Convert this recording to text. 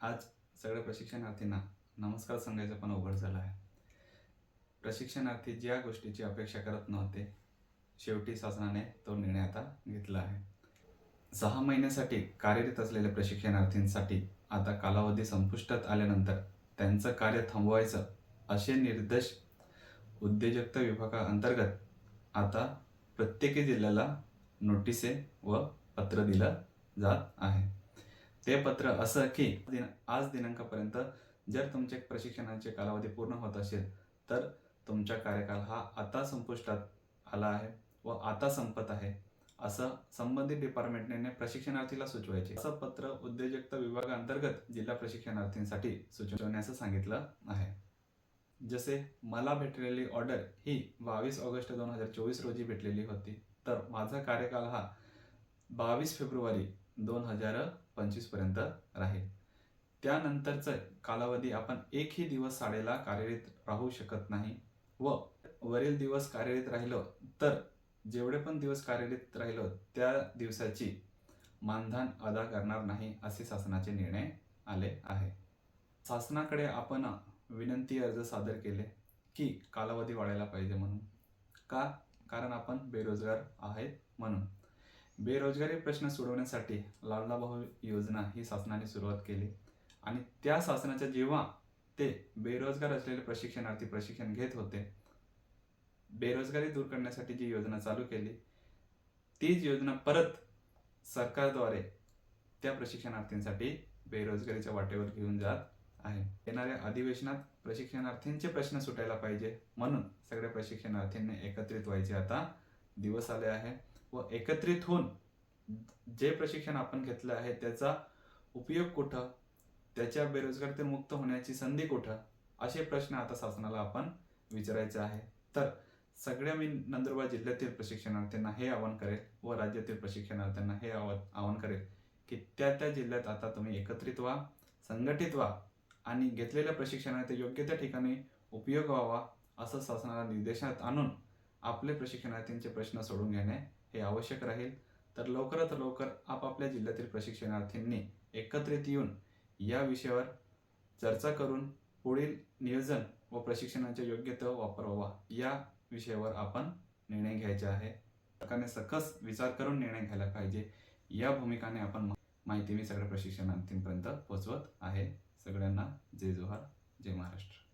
आज सगळ्या प्रशिक्षणार्थींना नमस्कार सांगायचं पण अवघड झालं आहे. प्रशिक्षणार्थी ज्या गोष्टीची अपेक्षा करत नव्हते शेवटी शासनाने तो निर्णय आता घेतला आहे. सहा महिन्यासाठी कार्यरत असलेल्या प्रशिक्षणार्थींसाठी आता कालावधी संपुष्टात आल्यानंतर त्यांचं कार्य थांबवायचं असे निर्देश उद्योजकता विभागाअंतर्गत आता प्रत्येकी जिल्ह्याला नोटिसे व पत्र दिलं जात आहे. ते पत्र असं की दिन आज दिनांकापर्यंत जर तुमचे प्रशिक्षणाचे कालावधी पूर्ण होत असेल तर तुमचा कार्यकाल हा आता संपुष्टात आला आहे व आता संपत आहे असं संबंधित डिपार्टमेंटने प्रशिक्षणार्थीला सुचवायचे. असं पत्र उद्योजकता विभागाअंतर्गत जिल्हा प्रशिक्षणार्थींसाठी सुचवण्याचं सांगितलं आहे. जसे मला भेटलेली ऑर्डर ही बावीस ऑगस्ट दोन हजार चोवीस रोजी भेटलेली होती तर माझा कार्यकाल हा बावीस फेब्रुवारी दोन हजार पंचवीसपर्यंत राहील. त्यानंतरचा कालावधी आपण एकही दिवस शाळेला कार्यरत राहू शकत नाही व वरील दिवस कार्यरत राहिलो तर जेवढे पण दिवस कार्यरत राहिलो त्या दिवसाची मानधन अदा करणार नाही असे शासनाचे निर्णय आले आहे. शासनाकडे आपण विनंती अर्ज सादर केले की कालावधी वाढायला पाहिजे म्हणून. का? कारण आपण बेरोजगार आहेत म्हणून. बेरोजगारी प्रश्न सोडवण्यासाठी लाडला भाऊ योजना ही शासनाने सुरुवात केली. आणि त्या शासनाच्या जेव्हा ते बेरोजगार असलेले प्रशिक्षणार्थी प्रशिक्षण घेत होते बेरोजगारी दूर करण्यासाठी जी योजना चालू केली तीच योजना परत सरकारद्वारे त्या प्रशिक्षणार्थींसाठी बेरोजगारीच्या वाटेवर घेऊन जात आहे. येणाऱ्या अधिवेशनात प्रशिक्षणार्थींचे प्रश्न सुटायला पाहिजे म्हणून सगळ्या प्रशिक्षणार्थींनी एकत्रित व्हायचे आता दिवस आले आहे. व एकत्रित होऊन जे प्रशिक्षण आपण घेतलं आहे त्याचा उपयोग कुठं त्याच्या बेरोजगारीतून मुक्त होण्याची संधी कुठं असे प्रश्न आता शासनाला आपण विचारायचे आहे. तर सगळ्या मी नंदुरबार जिल्ह्यातील प्रशिक्षणार्थ्यांना हे आवाहन करेल व राज्यातील प्रशिक्षणार्थ्यांना हे आवा आवाहन करेल की त्या त्या जिल्ह्यात आता तुम्ही एकत्रित व्हा संघटित व्हा आणि घेतलेल्या प्रशिक्षणाचा योग्य त्या ठिकाणी उपयोग व्हावा असं शासनाला निर्देशात आणून आपले प्रशिक्षणार्थींचे प्रश्न सोडून घेणे हे आवश्यक राहील. तर लवकरात लवकर आपापल्या जिल्ह्यातील प्रशिक्षणार्थींनी एकत्रित येऊन या विषयावर चर्चा करून पुढील नियोजन व प्रशिक्षणाचा योग्य तो या विषयावर आपण निर्णय घ्यायचे आहे. सरकारने सकस विचार करून निर्णय घ्यायला पाहिजे. या भूमिकाने आपण माहिती मी सगळ्या प्रशिक्षणार्थींपर्यंत पोहोचवत आहे. सगळ्यांना जय जोहार जय महाराष्ट्र.